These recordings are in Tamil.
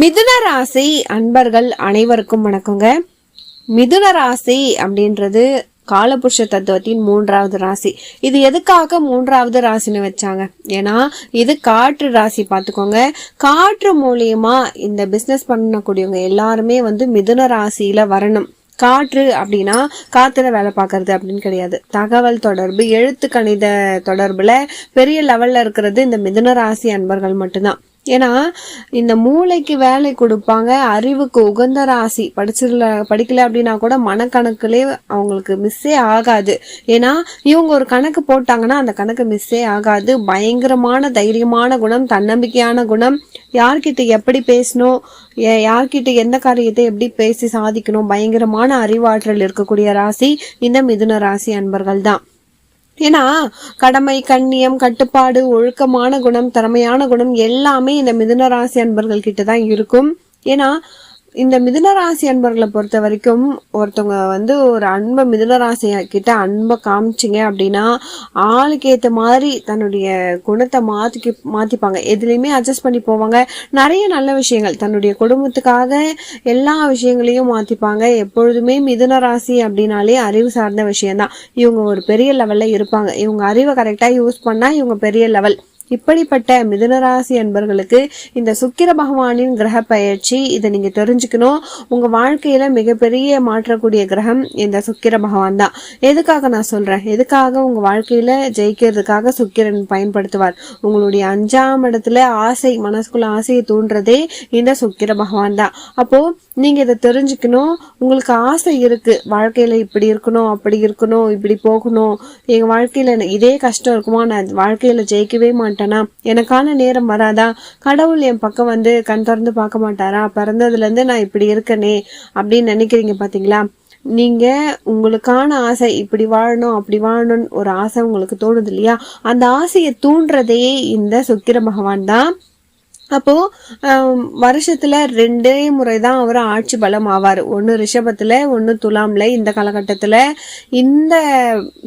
மிதுன ராசி அன்பர்கள் அனைவருக்கும் வணக்கங்க. மிதுன ராசி அப்படின்றது காலபுருஷ தத்துவத்தின் மூன்றாவது ராசி. இது எதுக்காக மூன்றாவது ராசின்னு வச்சாங்க? ஏன்னா இது காற்று ராசி பார்த்துக்கோங்க. காற்று மூலியமா இந்த பிசினஸ் பண்ணக்கூடியவங்க எல்லாருமே வந்து மிதுன ராசியில வரணும். காற்று அப்படின்னா காத்துல வேலை பார்க்கறது அப்படின்னு கிடையாது. தகவல் தொடர்பு எழுத்து கணித தொடர்புல பெரிய லெவல்ல இருக்கிறது இந்த மிதுன ராசி அன்பர்கள் மட்டும்தான். ஏன்னா இந்த மூளைக்கு வேலை கொடுப்பாங்க அறிவுக்கு உகந்த ராசி. படிச்சிடல படிக்கல அப்படின்னா கூட மனக்கணக்குலே அவங்களுக்கு மிஸ்ஸே ஆகாது. ஏன்னா இவங்க ஒரு கணக்கு போட்டாங்கன்னா அந்த கணக்கு மிஸ்ஸே ஆகாது. பயங்கரமான தைரியமான குணம் தன்னம்பிக்கையான குணம். யார்கிட்ட எப்படி பேசணும்? யார்கிட்ட எந்த காரியத்தை எப்படி பேசி சாதிக்கணும்? பயங்கரமான அறிவாற்றல் இருக்கக்கூடிய ராசி இந்த மிதுன ராசி அன்பர்கள் தான் ஏன்னா கடமை கண்ணியம் கட்டுப்பாடு ஒழுக்கமான குணம் திறமையான குணம் எல்லாமே இந்த மிதுனராசி அன்பர்கள் கிட்ட தான் இருக்கும். ஏன்னா இந்த மிதுனராசி அன்பர்களை பொறுத்த வரைக்கும் ஒருத்தவங்க வந்து ஒரு அன்பை மிதுனராசி கிட்ட அன்பை காமிச்சிங்க அப்படின்னா ஆளுக்கு ஏற்ற மாதிரி தன்னுடைய குணத்தை மாற்றிக்கி மாற்றிப்பாங்க எதுலேயுமே அட்ஜஸ்ட் பண்ணி போவாங்க. நிறைய நல்ல விஷயங்கள். தன்னுடைய குடும்பத்துக்காக எல்லா விஷயங்களையும் மாற்றிப்பாங்க எப்பொழுதுமே மிதுனராசி அப்படின்னாலே அறிவு சார்ந்த விஷயம்தான். இவங்க ஒரு பெரிய லெவலில் இருப்பாங்க. இவங்க அறிவை கரெக்டாக யூஸ் பண்ணால் இவங்க பெரிய லெவல் இப்படிப்பட்ட மிதுனராசி அன்பர்களுக்கு இந்த சுக்கிர பகவானின் கிரக பயிற்சி இதை நீங்க தெரிஞ்சுக்கணும். உங்க வாழ்க்கையில மிகப்பெரிய மாற்றக்கூடிய கிரகம் இந்த சுக்கிர பகவான் தான். எதுக்காக நான் சொல்றேன்? எதுக்காக உங்க வாழ்க்கையில ஜெயிக்கிறதுக்காக சுக்கிரன் பயன்படுத்துவார்? உங்களுடைய அஞ்சாம் இடத்துல ஆசை மனசுக்குள்ள ஆசையை தூண்டுறதே இந்த சுக்கிர பகவான் தான். அப்போ நீங்க இதை தெரிஞ்சுக்கணும். உங்களுக்கு ஆசை இருக்கு. வாழ்க்கையில இப்படி இருக்கணும் அப்படி இருக்கணும் இப்படி போகணும். எங்க வாழ்க்கையில இதே கஷ்டம் இருக்குமா? நான் வாழ்க்கையில ஜெயிக்கவே மாட்டேனா? எனக்கான நேரம் வராதா? கடவுள் என் பக்கம் வந்து கண் திறந்து பார்க்க மாட்டாரா? பிறந்ததுல இருந்து நான் இப்படி இருக்கனே அப்படின்னு நினைக்கிறீங்க பாத்தீங்களா? நீங்க உங்களுக்கான ஆசை இப்படி வாழணும் அப்படி வாழணும்னு ஒரு ஆசை உங்களுக்கு தோணுது இல்லையா? அந்த ஆசையை தூண்டுறதே இந்த சுக்கிர பகவான் தான். அப்போ வருஷத்தில் வருஷத்துல ரெண்டே முறை தான் அவர் ஆட்சி பலம் ஆவார் ஒன்று ரிஷபத்துல ஒன்று துலாம்ல. இந்த காலகட்டத்துல இந்த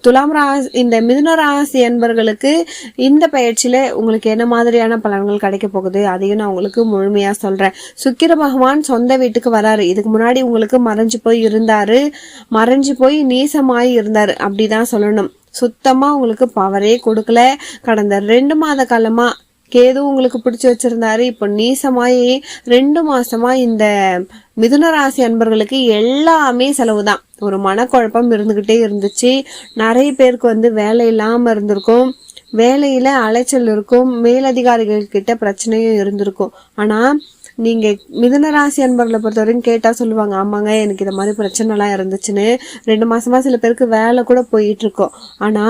துலாம் ராசி இந்த மிதுன ராசி என்பர்களுக்கு இந்த பயிற்சியில உங்களுக்கு என்ன மாதிரியான பலன்கள் கிடைக்க போகுது அதையும் நான் உங்களுக்கு முழுமையா சொல்றேன். சுக்கிர பகவான் சொந்த வீட்டுக்கு வராரு. இதுக்கு முன்னாடி உங்களுக்கு மறைஞ்சு போய் இருந்தாரு. மறைஞ்சு போய் நீசமாய் இருந்தாரு. அப்படிதான் சொல்லணும். சுத்தமா உங்களுக்கு பவரே கொடுக்கல. கடந்த ரெண்டு மாத காலமா கேது உங்களுக்கு பிடிச்சி வச்சிருந்தாரு. இப்போ நீசமாயி ரெண்டு மாசமா இந்த மிதுன ராசி அன்பர்களுக்கு எல்லாமே செலவு தான் ஒரு மனக்குழப்பம் இருந்துகிட்டே இருந்துச்சு. நிறைய பேருக்கு வந்து வேலை இல்லாம இருந்திருக்கும். வேலையில அலைச்சல் இருக்கும். மேலதிகாரிகள் கிட்ட பிரச்சனையும் இருந்திருக்கும். ஆனா நீங்க மிதுன ராசி அன்பர்களை பொறுத்த வரைக்கும் கேட்டா சொல்லுவாங்க ஆமாங்க எனக்கு இந்த மாதிரி பிரச்சனை எல்லாம் இருந்துச்சுன்னு. ரெண்டு மாசமா சில பேருக்கு வேலை கூட போயிட்டு இருக்கோம். ஆனா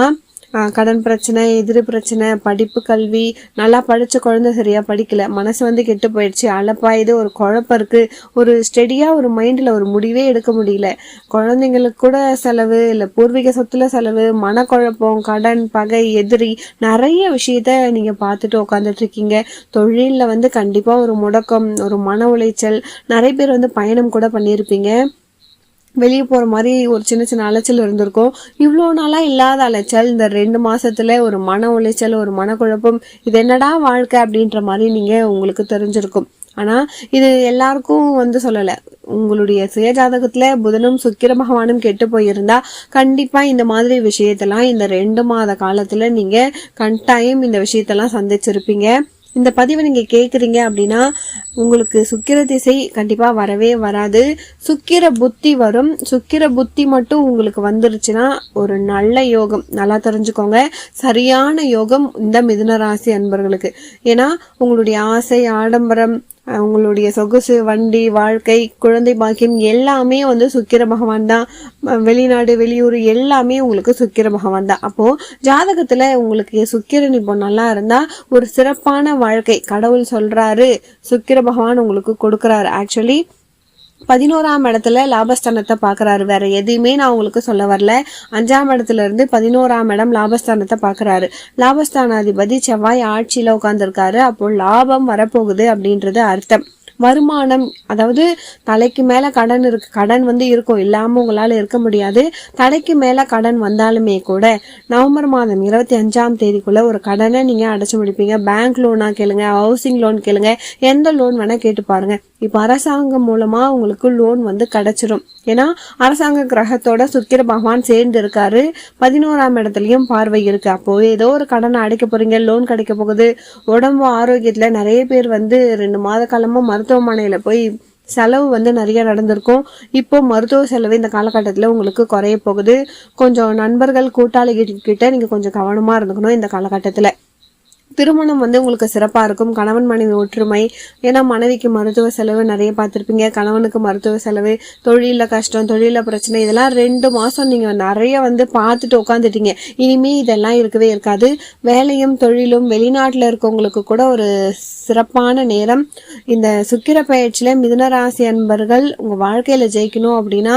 கடன் பிரச்சனை எதிரி பிரச்சனை படிப்பு கல்வி நல்லா படித்த குழந்தை சரியா படிக்கல. மனசு வந்து கெட்டு போயிடுச்சு. அலப்பாயுது ஒரு குழப்பம் இருக்குது ஒரு ஸ்டெடியாக ஒரு மைண்டில் ஒரு முடிவே எடுக்க முடியல. குழந்தைங்களுக்கு கூட செலவு இல்லை பூர்வீக சொத்துல செலவு மனக்குழப்பம் கடன் பகை எதிரி நிறைய விஷயத்த நீங்கள் பார்த்துட்டு உட்காந்துட்டு இருக்கீங்க. தொழிலில் வந்து கண்டிப்பாக ஒரு முடக்கம் ஒரு மன உளைச்சல் நிறைய பேர் வந்து பயணம் கூட பண்ணியிருப்பீங்க. வெளியே போகிற மாதிரி ஒரு சின்ன சின்ன அலைச்சல் இருந்திருக்கும். இவ்வளோ நாளாக இல்லாத அலைச்சல் இந்த ரெண்டு மாதத்தில் ஒரு மன உளைச்சல் ஒரு மனக்குழப்பம் இது என்னடா வாழ்க்கை அப்படின்ற மாதிரி நீங்கள் உங்களுக்கு தெரிஞ்சிருக்கும். ஆனால் இது எல்லாருக்கும் வந்து சொல்லலை. உங்களுடைய சுயஜாதகத்தில் புதனும் சுக்கிர பகவானும் கெட்டு போயிருந்தா கண்டிப்பாக இந்த மாதிரி விஷயத்தெல்லாம் இந்த ரெண்டு மாத காலத்தில் நீங்கள் கட்டாயம் இந்த விஷயத்தெல்லாம் சந்திச்சிருப்பீங்க. இந்த பதிவை நீங்க கேட்குறீங்க அப்படின்னா உங்களுக்கு சுக்கிர திசை கண்டிப்பா வரவே வராது. சுக்கிர புத்தி வரும். சுக்கிர புத்தி மட்டும் உங்களுக்கு வந்துருச்சுன்னா ஒரு நல்ல யோகம். நல்லா தெரிஞ்சுக்கோங்க. சரியான யோகம் இந்த மிதுன ராசி அன்பர்களுக்கு. ஏன்னா உங்களுடைய ஆசை ஆடம்பரம் அவங்களுடைய சொகுசு வண்டி வாழ்க்கை குழந்தை பாக்கியம் எல்லாமே வந்து சுக்கிர பகவான் தான். வெளிநாடு வெளியூர் எல்லாமே உங்களுக்கு சுக்கிர பகவான் தான். அப்போது ஜாதகத்தில் உங்களுக்கு சுக்கிரன் இப்போ நல்லா இருந்தால் ஒரு சிறப்பான வாழ்க்கை. கடவுள் சொல்கிறாரு சுக்கிர பகவான் உங்களுக்கு கொடுக்குறாரு. ஆக்சுவலி பதினோராம் இடத்துல லாபஸ்தானத்தை பார்க்குறாரு. வேற எதையுமே நான் உங்களுக்கு சொல்ல வரல. அஞ்சாம் இடத்துல இருந்து பதினோராம் இடம் லாபஸ்தானத்தை பார்க்கறாரு. லாபஸ்தானாதிபதி செவ்வாய் ஆட்சியில் உட்காந்துருக்காரு அப்போ லாபம் வரப்போகுது அப்படின்றது அர்த்தம். வருமானம் அதாவது தலைக்கு மேலே கடன் இருக்கு கடன் வந்து இருக்கும் இல்லாமல் உங்களால் இருக்க முடியாது. தலைக்கு மேலே கடன் வந்தாலுமே கூட நவம்பர் மாதம் இருபத்தி அஞ்சாம் தேதிக்குள்ளே ஒரு கடனை நீங்கள் அடைச்சி முடிப்பீங்க. பேங்க் லோனா கேளுங்க ஹவுசிங் லோன் கேளுங்க எந்த லோன் வேணால் கேட்டு பாருங்கள் இப்போ அரசாங்கம் மூலமாக உங்களுக்கு லோன் வந்து கிடச்சிரும். ஏன்னா அரசாங்க கிரகத்தோட சுக்கிர பகவான் சேர்ந்து இருக்காரு பதினோராம் இடத்துலையும் பார்வை இருக்கு. அப்போ ஏதோ ஒரு கடனை அடைக்க போறீங்க லோன் கிடைக்க போகுது. உடம்பு ஆரோக்கியத்தில் நிறைய பேர் வந்து ரெண்டு மாத காலமாக மருத்துவமனையில் போய் செலவு வந்து நிறைய நடந்திருக்கும். இப்போ மருத்துவ செலவு இந்த காலகட்டத்தில் உங்களுக்கு குறைய போகுது. கொஞ்சம் நண்பர்கள் கூட்டாளிகிட்ட நீங்கள் கொஞ்சம் கவனமாக இருந்துக்கணும் இந்த காலகட்டத்தில். திருமணம் வந்து உங்களுக்கு சிறப்பாக இருக்கும். கணவன் மனைவி ஒற்றுமை. ஏன்னா மனைவிக்கு மருத்துவ செலவு நிறைய பார்த்துருப்பீங்க. கணவனுக்கு மருத்துவ செலவு தொழிலில் கஷ்டம் தொழிலில் பிரச்சனை இதெல்லாம் ரெண்டு மாதம் நீங்கள் நிறைய வந்து பார்த்துட்டு உட்காந்துட்டீங்க இனிமேல் இதெல்லாம் இருக்கவே இருக்காது. வேலையும் தொழிலும் வெளிநாட்டில் இருக்கவங்களுக்கு கூட ஒரு சிறப்பான நேரம். இந்த சுக்கிர பயிற்சியில் மிதுனராசி அன்பர்கள் உங்கள் வாழ்க்கையில் ஜெயிக்கணும் அப்படின்னா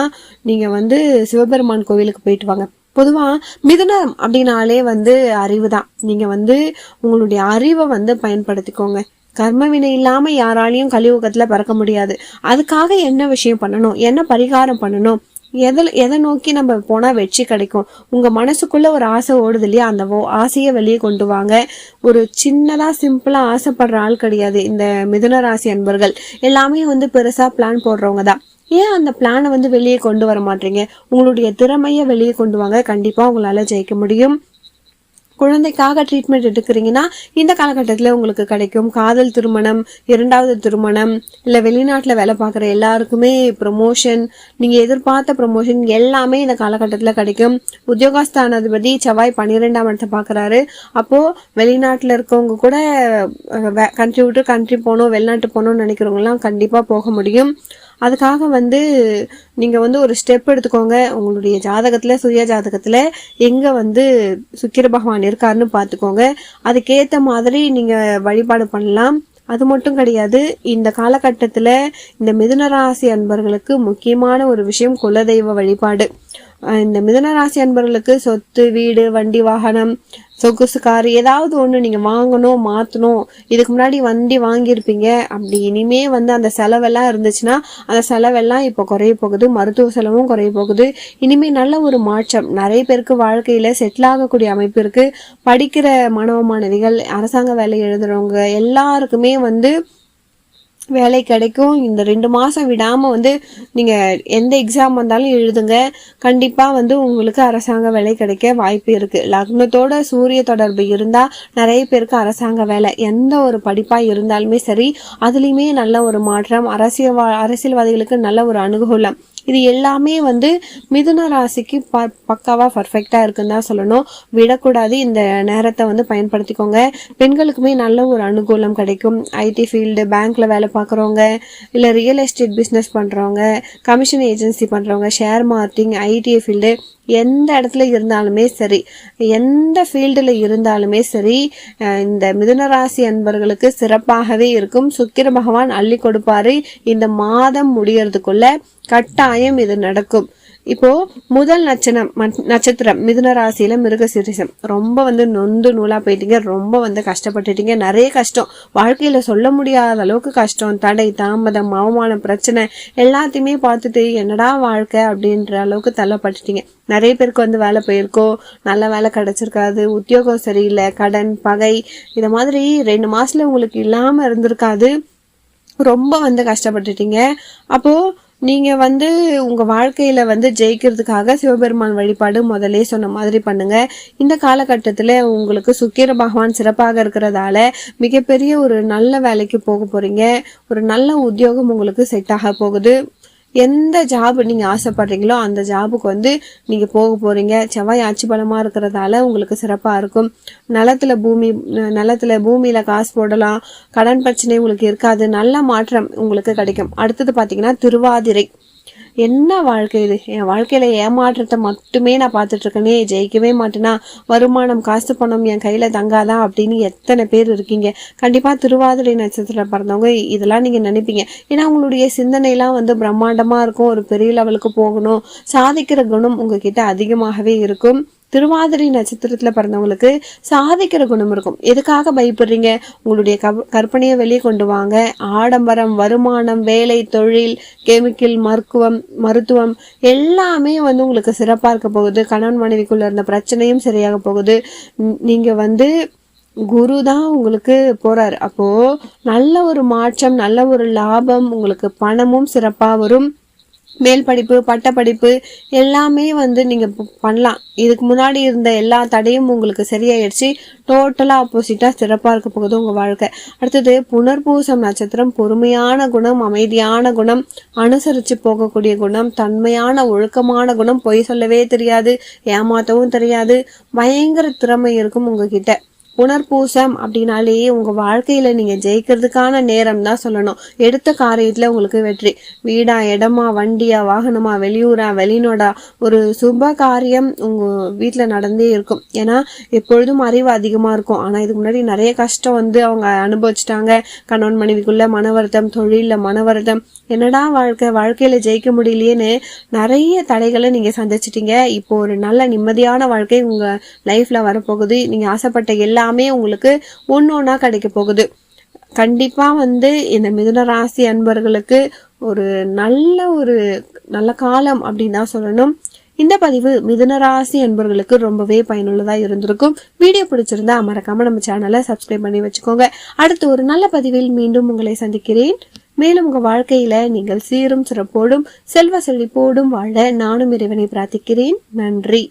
நீங்கள் வந்து சிவபெருமான் கோவிலுக்கு போயிட்டு வாங்க. பொதுவாக மிதுனம் அப்படின்னாலே வந்து அறிவு தான் நீங்கள் வந்து உங்களுடைய அறிவை வந்து பயன்படுத்திக்கோங்க. கர்மவினை இல்லாமல் யாராலையும் கலியுகத்தில் பறக்க முடியாது. அதுக்காக என்ன விஷயம் பண்ணணும்? என்ன பரிகாரம் பண்ணணும்? எதில் எதை நோக்கி நம்ம போனால் வெற்றி கிடைக்கும்? உங்கள் மனசுக்குள்ளே ஒரு ஆசை ஓடுது இல்லையா? அந்த ஓ- ஆசையை வெளியே கொண்டு வாங்க. ஒரு சின்னதாக சிம்பிளாக ஆசைப்படுற ஆள் கிடையாது இந்த மிதுன ராசி அன்பர்கள். எல்லாமே வந்து பெருசாக பிளான் போடுறவங்க தான் ஏன் அந்த பிளானை வந்து வெளியே கொண்டு வர மாட்டீங்க? உங்களுடைய திறமையை வெளியே கொண்டு வாங்க. கண்டிப்பா உங்களால ஜெயிக்க முடியும். குழந்தைக்காக ட்ரீட்மெண்ட் எடுக்கிறீங்கன்னா இந்த காலகட்டத்தில் உங்களுக்கு கிடைக்கும் காதல் திருமணம் இரண்டாவது திருமணம் இல்லை வெளிநாட்டில் வேலை பார்க்குற எல்லாருக்குமே ப்ரொமோஷன் நீங்கள் எதிர்பார்த்த ப்ரொமோஷன் எல்லாமே இந்த காலகட்டத்தில் கிடைக்கும். உத்தியோகஸ்தானாதிபதி செவ்வாய் பன்னிரெண்டாம் இடத்தை பார்க்குறாரு. அப்போது வெளிநாட்டில் இருக்கவங்க கூட கண்ட்ரி விட்டு கண்ட்ரி போகணும் வெளிநாட்டு போகணும்னு நினைக்கிறவங்கலாம் கண்டிப்பாக போக முடியும். அதுக்காக வந்து நீங்கள் வந்து ஒரு ஸ்டெப் எடுத்துக்கோங்க. உங்களுடைய ஜாதகத்தில் சுய ஜாதகத்தில் எங்கே வந்து சுக்கிர பகவான் இருக்காருன்னு பார்த்துக்கோங்க அதுக்கேற்ற மாதிரி நீங்கள் வழிபாடு பண்ணலாம். அது மட்டும் கிடையாது இந்த காலகட்டத்தில் இந்த மிதுன ராசி அன்பர்களுக்கு முக்கியமான ஒரு விஷயம் குலதெய்வ வழிபாடு. இந்த மிதனராசி அன்பர்களுக்கு சொத்து வீடு வண்டி வாகனம் சொகுசு கார் ஏதாவது ஒன்று நீங்கள் வாங்கணும் மாற்றணும் இதுக்கு முன்னாடி வண்டி வாங்கியிருப்பீங்க. அப்படி இனிமே வந்து அந்த செலவெல்லாம் இருந்துச்சுன்னா அந்த செலவெல்லாம் இப்போ குறைய போகுது. மருத்துவ செலவும் குறைய போகுது. இனிமேல் நல்ல ஒரு மாற்றம். நிறைய பேருக்கு வாழ்க்கையில் செட்டில் ஆகக்கூடிய அமைப்பு இருக்குது படிக்கிற மாணவ மாணவிகள் அரசாங்க வேலை எழுதுகிறவங்க எல்லாருக்குமே வந்து வேலை கிடைக்கும். இந்த ரெண்டு மாதம் விடாமல் வந்து நீங்கள் எந்த எக்ஸாம் வந்தாலும் எழுதுங்க. கண்டிப்பாக வந்து உங்களுக்கு அரசாங்க வேலை கிடைக்க வாய்ப்பு இருக்குது லக்னத்தோட சூரிய தொடர்பு இருந்தால் நிறைய பேருக்கு அரசாங்க வேலை. எந்த ஒரு படிப்பாக இருந்தாலுமே சரி அதுலேயுமே நல்ல ஒரு மாற்றம். அரசியல் அரசியல்வாதிகளுக்கு நல்ல ஒரு அனுகூலம். இது எல்லாமே வந்து மிதுன ராசிக்கு ப பக்காவாக பர்ஃபெக்டாக இருக்குன்னு தான் சொல்லணும். விடக்கூடாது இந்த நேரத்தை வந்து பயன்படுத்திக்கோங்க. பெண்களுக்குமே நல்ல ஒரு அனுகூலம் கிடைக்கும். ஐடி ஃபீல்டு பேங்க்கில் வேலை பார்க்குறவங்க இல்லை ரியல் எஸ்டேட் பிஸ்னஸ் பண்ணுறவங்க கமிஷன் ஏஜென்சி பண்ணுறவங்க ஷேர் மார்க்கெட்டிங் ஐடிஐ ஃபீல்டு எந்த இடத்துல இருந்தாலுமே சரி எந்த ஃபீல்டில் இருந்தாலுமே சரி அஹ் இந்த மிதுன ராசி அன்பர்களுக்கு சிறப்பாகவே இருக்கும். சுக்கிர பகவான் அள்ளி கொடுப்பாரு. இந்த மாதம் முடியறதுக்குள்ள கட்டாயம் இது நடக்கும். இப்போ முதல் நட்சணம் நட்சத்திரம் மிதுன ராசியில மிருகசிரிசம். ரொம்ப வந்து நொந்து நூலா போயிட்டீங்க ரொம்ப வந்து கஷ்டப்பட்டுட்டீங்க. நிறைய கஷ்டம். வாழ்க்கையில சொல்ல முடியாத அளவுக்கு கஷ்டம். தடை தாமதம் அவமானம் பிரச்சனை எல்லாத்தையுமே பார்த்துட்டு என்னடா வாழ்க்கை அப்படின்ற அளவுக்கு தள்ளப்பட்டுட்டீங்க. நிறைய பேருக்கு வந்து வேலை போயிருக்கோ நல்ல வேலை கிடைச்சிருக்காது உத்தியோகம் சரியில்லை கடன் பகை இதை மாதிரி ரெண்டு மாசத்துல உங்களுக்கு இல்லாம இருந்திருக்காது. ரொம்ப வந்து கஷ்டப்பட்டுட்டீங்க. அப்போது நீங்கள் வந்து உங்கள் வாழ்க்கையில் வந்து ஜெயிக்கிறதுக்காக சிவபெருமான் வழிபாடு முதலே சொன்ன மாதிரி பண்ணுங்கள் இந்த காலகட்டத்தில் உங்களுக்கு சுக்கிர பகவான் சிறப்பாக இருக்கிறதால மிகப்பெரிய ஒரு நல்ல வேலைக்கு போக போகிறீங்க ஒரு நல்ல உத்தியோகம் உங்களுக்கு செட் ஆக போகுது. எந்த ஜாப் நீங்கள் ஆசைப்படுறீங்களோ அந்த ஜாபுக்கு வந்து நீங்கள் போக போகிறீங்க செவ்வாய் ஆட்சி பலமாக இருக்கிறதால உங்களுக்கு சிறப்பாக இருக்கும். நிலத்தில் பூமி நிலத்தில் பூமியில் காசு போடலாம். கடன் பிரச்சனை உங்களுக்கு இருக்காது. நல்ல மாற்றம் உங்களுக்கு கிடைக்கும். அடுத்தது பார்த்தீங்கன்னா திருவாதிரை. என்ன வாழ்க்கை இது? என் வாழ்க்கையில ஏமாற்றத்தை மட்டுமே நான் பார்த்துட்டு இருக்கேனே ஜெயிக்கவே மாட்டேனா? வருமானம் காசு பணம் என் கையில தங்காதா அப்படின்னு எத்தனை பேர் இருக்கீங்க? கண்டிப்பா திருவாதிரை நட்சத்திரம் பிறந்தவங்க இதெல்லாம் நீங்க நினைப்பீங்க. ஏன்னா உங்களுடைய சிந்தனைலாம் வந்து பிரம்மாண்டமா இருக்கும். ஒரு பெரிய லெவலுக்கு போகணும். சாதிக்கிற குணம் உங்ககிட்ட அதிகமாகவே இருக்கும். திருவாதிரை நட்சத்திரத்தில் பிறந்தவங்களுக்கு சாதிக்கிற குணம் இருக்கும். எதுக்காக பயப்படுறீங்க? உங்களுடைய கப் கற்பனையை வெளியே கொண்டு வாங்க. ஆடம்பரம் வருமானம் வேலை தொழில் கெமிக்கல் மருத்துவம் மருத்துவம் எல்லாமே வந்து உங்களுக்கு சிறப்பாக இருக்க போகுது. கணவன் மனைவிக்குள்ளே இருந்த பிரச்சனையும் சரியாக போகுது. நீங்கள் வந்து குரு தான் உங்களுக்கு போகிறார் அப்போது நல்ல ஒரு மாற்றம் நல்ல ஒரு லாபம் உங்களுக்கு பணமும் சிறப்பாக வரும். மேல் படிப்பு பட்டப்படிப்பு எல்லாமே வந்து நீங்கள் பண்ணலாம். இதுக்கு முன்னாடி இருந்த எல்லா தடையும் உங்களுக்கு சரியாயிடுச்சு. டோட்டலாக ஆப்போசிட்டாக சிறப்பாக இருக்க போகுது உங்கள் வாழ்க்கை. அடுத்தது புனர்பூசம் நட்சத்திரம் பொறுமையான குணம் அமைதியான குணம் அனுசரித்து போகக்கூடிய குணம் தன்மையான ஒழுக்கமான குணம் பொய் சொல்லவே தெரியாது ஏமாத்தவும் தெரியாது. பயங்கர திறமை இருக்கும் உங்ககிட்ட. புனர்பூசம் அப்படின்னாலே உங்க வாழ்க்கையில நீங்க ஜெயிக்கிறதுக்கான நேரம் தான் சொல்லணும். எடுத்த காரியத்துல உங்களுக்கு வெற்றி. வீடா இடமா வண்டியா வாகனமா வெளியூரா வெளிநாடா ஒரு சுப காரியம் உங்க வீட்டுல நடந்தே இருக்கும். ஏன்னா எப்பொழுதும் அறிவு அதிகமா இருக்கும். ஆனா இதுக்கு முன்னாடி நிறைய கஷ்டம் வந்து அவங்க அனுபவிச்சிட்டாங்க. கணவன் மனைவிக்குள்ள மன வருத்தம் தொழில மன வருத்தம். என்னடா வாழ்க்கை? வாழ்க்கையில ஜெயிக்க முடியலையேன்னு நிறைய தடைகளை நீங்க சந்திச்சிட்டீங்க. இப்போ ஒரு நல்ல நிம்மதியான வாழ்க்கை உங்க லைஃப்ல வரப்போகுது. நீங்க ஆசைப்பட்ட எல்லா எல்லாமே உங்களுக்கு ஒன்னொன்னா கிடைக்க போகுது. கண்டிப்பாக வந்து இந்த மிதுன ராசி அன்பர்களுக்கு ஒரு நல்ல ஒரு நல்ல காலம் அப்படின்னு தான் சொல்லணும். இந்த பதிவு மிதுன ராசி அன்பர்களுக்கு ரொம்பவே பயனுள்ளதாக இருந்திருக்கும். வீடியோ பிடிச்சிருந்தா மறக்காம நம்ம சேனலை சப்ஸ்கிரைப் பண்ணி வச்சுக்கோங்க. அடுத்து ஒரு நல்ல பதிவில் மீண்டும் உங்களை சந்திக்கிறேன். மேலும் உங்கள் வாழ்க்கையில் நீங்கள் சீரும் சிறப்போடும் செல்வ செழிப்போடும் வாழ நானும் இறைவனை பிரார்த்திக்கிறேன். நன்றி.